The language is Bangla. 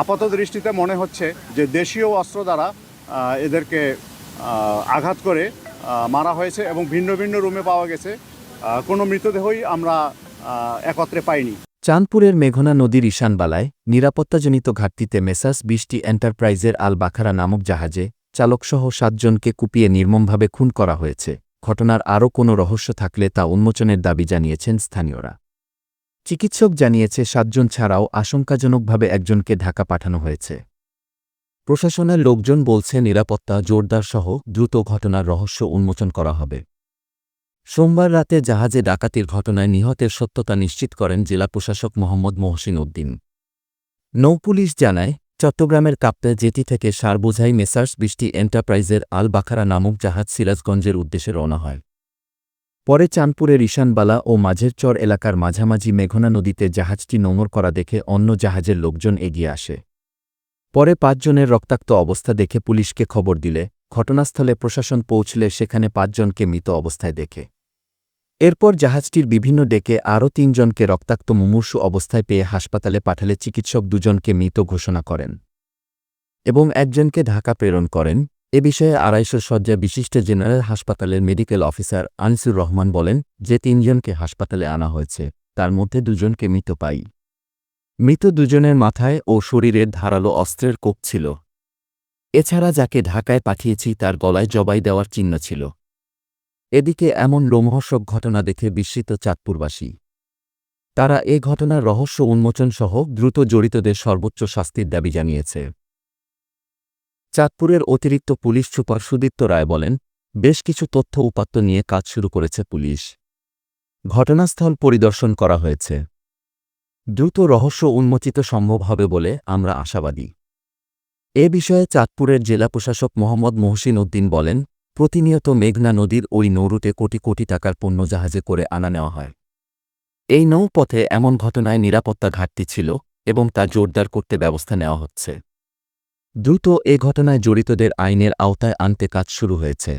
আপাত দৃষ্টিতে মনে হচ্ছে যে দেশীয় অস্ত্র দ্বারা এদেরকে আঘাত করে মারা হয়েছে এবং ভিন্ন ভিন্ন রুমে পাওয়া গেছে। কোনো মৃতদেহই আমরা একত্রে পাইনি। চাঁদপুরের মেঘনা নদীর ঈশানবালায় নিরাপত্তাজনিত ঘাটতিতে মেসাস বিশটি এন্টারপ্রাইজের আল বাখারা নামক জাহাজে চালকসহ সাতজনকে কুপিয়ে নির্মমভাবে খুন করা হয়েছে। ঘটনার আরও কোনো রহস্য থাকলে তা উন্মোচনের দাবি জানিয়েছেন স্থানীয়রা। চিকিৎসক জানিয়েছে, সাতজন ছাড়াও আশঙ্কাজনকভাবে একজনকে ঢাকা পাঠানো হয়েছে। প্রশাসনের লোকজন বলছে, নিরাপত্তা, জোরদার সহ দ্রুত ঘটনার রহস্য উন্মোচন করা হবে। সোমবার রাতে জাহাজে ডাকাতির ঘটনায় নিহতের সত্যতা নিশ্চিত করেন জেলা প্রশাসক মোহাম্মদ মহসিন উদ্দিন। নৌপুলিশ জানায়, চট্টগ্রামের কাপ্তা জেটি থেকে সারবোঝাই মেসার্স বৃষ্টি এন্টারপ্রাইজের আল বাখারা নামক জাহাজ সিরাজগঞ্জের উদ্দেশ্যে রওনা হয়। পরে চাঁদপুরের ঈশানবালা ও মাঝের চর এলাকার মাঝামাঝি মেঘনা নদীতে জাহাজটি নোঙর করা দেখে অন্য জাহাজের লোকজন এগিয়ে আসে। পরে পাঁচজনের রক্তাক্ত অবস্থা দেখে পুলিশকে খবর দিলে, ঘটনাস্থলে প্রশাসন পৌঁছলে সেখানে পাঁচজনকে মৃত অবস্থায় দেখে। এরপর জাহাজটির বিভিন্ন ডেকে আরও তিনজনকে রক্তাক্ত মুমূর্ষু অবস্থায় পেয়ে হাসপাতালে পাঠালে চিকিৎসক দুজনকে মৃত ঘোষণা করেন এবং একজনকে ঢাকা প্রেরণ করেন। এ বিষয়ে আড়াইশো শয্যা বিশিষ্ট জেনারেল হাসপাতালের মেডিকেল অফিসার আনিসুর রহমান বলেন যে তিনজনকে হাসপাতালে আনা হয়েছে, তার মধ্যে দুজনকে মৃত পাই মৃত দুজনের মাথায় ও শরীরের ধারালো অস্ত্রের কোপ ছিল। এছাড়া যাকে ঢাকায় পাঠিয়েছি তার গলায় জবাই দেওয়ার চিহ্ন ছিল। এদিকে এমন লোমহর্ষক ঘটনা দেখে বিস্মিত চাঁদপুরবাসী। তারা এ ঘটনার রহস্য উন্মোচন সহ দ্রুত জড়িতদের সর্বোচ্চ শাস্তির দাবি জানিয়েছে। চাঁদপুরের অতিরিক্ত পুলিশ সুপার সুদীপ্ত রায় বলেন, বেশ কিছু তথ্য উপাত্ত নিয়ে কাজ শুরু করেছে পুলিশ। ঘটনাস্থল পরিদর্শন করা হয়েছে। দ্রুত রহস্য উন্মোচিত সম্ভব হবে বলে আমরা আশাবাদী। এ বিষয়ে চাঁদপুরের জেলা প্রশাসক মোহাম্মদ মহসিন উদ্দিন বলেন, প্রতিনিয়ত মেঘনা নদীর ওই নৌরুটে কোটি কোটি টাকার পণ্য জাহাজে করে আনা নেওয়া হয়। এই নৌপথে এমন ঘটনায় নিরাপত্তা ঘাটতি ছিল এবং তা জোরদার করতে ব্যবস্থা নেওয়া হচ্ছে। দ্রুত এ ঘটনায় জড়িতদের আইনের আওতায় আনতে কাজ শুরু হয়েছে।